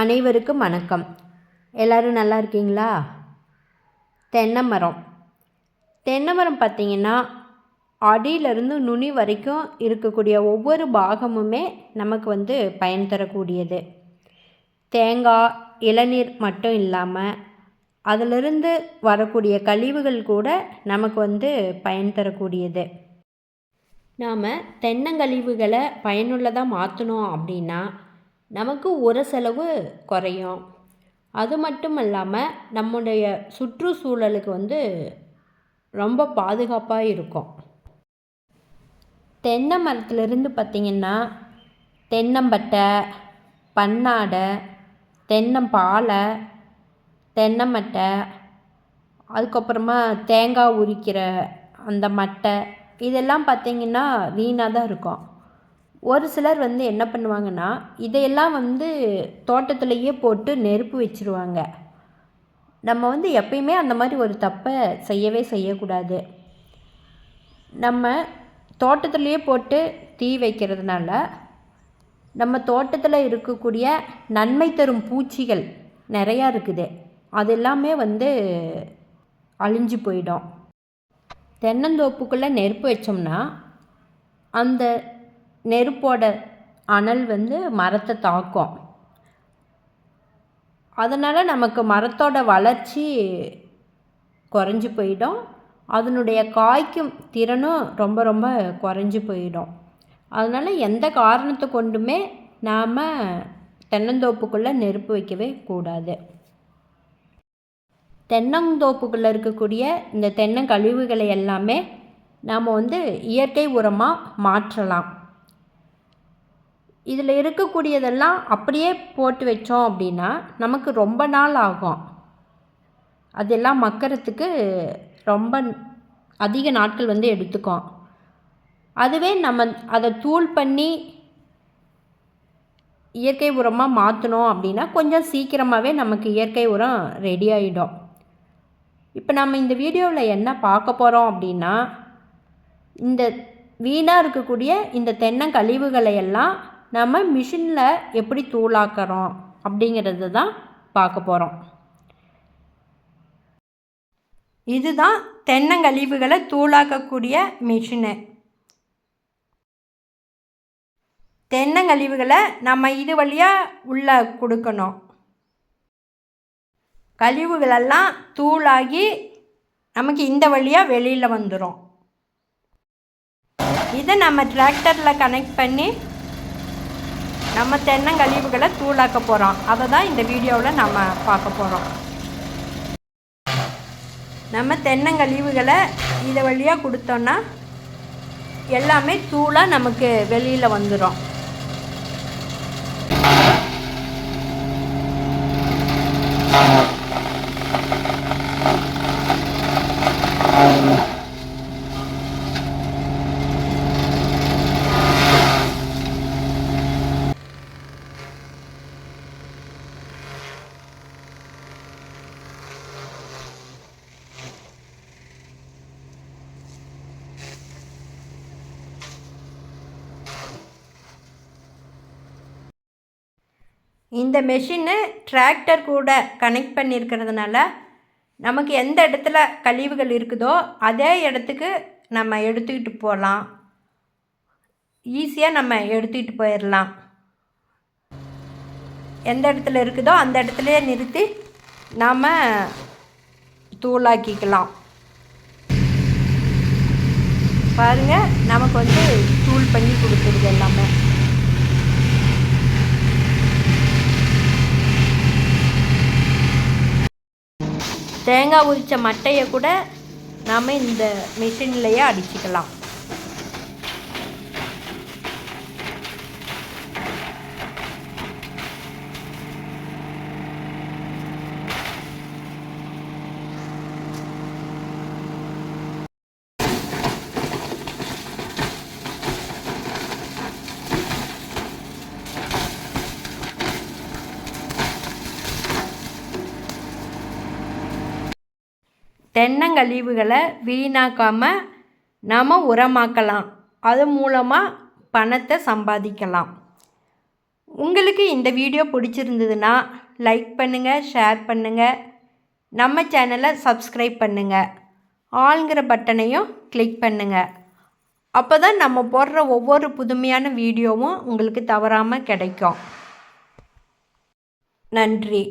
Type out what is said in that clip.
அனைவருக்கும் வணக்கம். எல்லோரும் நல்லா இருக்கீங்களா? தென்னை மரம் தென்னை மரம் பார்த்திங்கன்னா அடியிலிருந்து நுனி வரைக்கும் இருக்கக்கூடிய ஒவ்வொரு பாகமுமே நமக்கு வந்து பயன் தரக்கூடியது. தேங்காய் இளநீர் மட்டும் இல்லாமல் அதிலிருந்து வரக்கூடிய கழிவுகள் கூட நமக்கு வந்து பயன் தரக்கூடியது. நாம் தென்னங்கழிவுகளை பயனுள்ளதாக மாற்றணும் அப்படின்னா நமக்கு ஒரு செலவு குறையும். அது மட்டும் இல்லாமல் நம்முடைய சுற்றுச்சூழலுக்கு வந்து ரொம்ப பாதுகாப்பாக இருக்கும். தென்னை மரத்துலேருந்து பார்த்திங்கன்னா தென்னம்பட்டை பன்னாடை தென்னம்பாலை தென்னமட்டை அதுக்கப்புறமா தேங்காய் உரிக்கிற அந்த மட்டை இதெல்லாம் பார்த்திங்கன்னா வீணாக தான் இருக்கும். ஒரு சிலர் வந்து என்ன பண்ணுவாங்கன்னா இதையெல்லாம் வந்து தோட்டத்துலேயே போட்டு நெருப்பு வச்சுருவாங்க. நம்ம வந்து எப்பயுமே அந்த மாதிரி ஒரு தப்பை செய்யவே செய்யக்கூடாது. நம்ம தோட்டத்துலேயே போட்டு தீ வைக்கிறதுனால நம்ம தோட்டத்தில் இருக்கக்கூடிய நன்மை தரும் பூச்சிகள் நிறையா இருக்குது. அது எல்லாமே வந்து அழிஞ்சு போயிடும். தென்னந்தோப்புக்குள்ளே நெருப்பு வச்சோம்னா அந்த நெருப்போட அனல் வந்து மரத்தை தாக்கும். அதனால் நமக்கு மரத்தோட வளர்ச்சி குறைஞ்சி போயிடும். அதனுடைய காய்க்கும் திறனும் ரொம்ப ரொம்ப குறைஞ்சி போயிடும். அதனால் எந்த காரணத்தை கொண்டுமே நாம் தென்னந்தோப்புக்குள்ளே நெருப்பு வைக்கவே கூடாது. தென்னந்தோப்புக்குள்ளே இருக்கக்கூடிய இந்த தென்னங்கழிவுகளை எல்லாமே நாம் வந்து இயற்கை உரமாக மாற்றலாம். இதில் இருக்கக்கூடியதெல்லாம் அப்படியே போட்டு வச்சோம் அப்படின்னா நமக்கு ரொம்ப நாள் ஆகும். அதெல்லாம் மக்கிறதுக்கு ரொம்ப அதிக நாட்கள் வந்து எடுத்துக்கும். அதுவே நம்ம அதை தூள் பண்ணி இயற்கை உரமாக மாற்றணும் அப்படின்னா கொஞ்சம் சீக்கிரமாகவே நமக்கு இயற்கை உரம் ரெடி ஆகிடும் இப்போ நம்ம இந்த வீடியோவில் என்ன பார்க்க போகிறோம் அப்படின்னா இந்த வீணாக இருக்கக்கூடிய இந்த தென்னங்கழிவுகளை எல்லாம் நம்ம மிஷினில் எப்படி தூளாக்குறோம் அப்படிங்கிறது தான் பார்க்க போகிறோம் இதுதான் தென்னங்கழிவுகளை தூளாக்கக்கூடிய மிஷினு. தென்னங்கழிவுகளை நம்ம இது வழியாக உள்ளே கொடுக்கணும். கழிவுகளெல்லாம் தூளாகி நமக்கு இந்த வழியாக வெளியில் வந்துடும் இதை நம்ம டிராக்டரில் கனெக்ட் பண்ணி நம்ம தென்னங்கழிவுகளை தூளாக்க போகிறோம் அதை தான் இந்த வீடியோவில் நம்ம பார்க்க போகிறோம் நம்ம தென்னங்கழிவுகளை இதை வழியாக கொடுத்தோன்னா எல்லாமே தூளாக நமக்கு வெளியில் வந்துடும் Thank you. இந்த மெஷினு டிராக்டர் கூட கனெக்ட் பண்ணியிருக்கிறதுனால நமக்கு எந்த இடத்துல கழிவுகள் இருக்குதோ அதே இடத்துக்கு நம்ம எடுத்துக்கிட்டு போகலாம். ஈஸியாக நம்ம எடுத்துக்கிட்டு போயிடலாம் எந்த இடத்துல இருக்குதோ அந்த இடத்துலையே நிறுத்தி நாம் தூளாக்கிக்கலாம். பாருங்கள் நமக்கு வந்து தூள் பண்ணி கொடுத்துருது எல்லாமே. தேங்காய் உரித்த மட்டையை கூட நாம் இந்த மிஷின்லேயே அடிச்சுக்கலாம். தென்னங்கழிவுகளை வீணாக்காமல் நாம் உரமாக்கலாம். அது மூலமாக பணத்தை சம்பாதிக்கலாம். உங்களுக்கு இந்த வீடியோ பிடிச்சிருந்ததுன்னா லைக் பண்ணுங்கள் ஷேர் பண்ணுங்கள் நம்ம சேனலை சப்ஸ்கிரைப் பண்ணுங்கள் ஆளுங்கிற பட்டனையும் கிளிக் பண்ணுங்கள் அப்போ தான் நம்ம போடுற ஒவ்வொரு புதுமையான வீடியோவும் உங்களுக்கு தவறாமல் கிடைக்கும். நன்றி.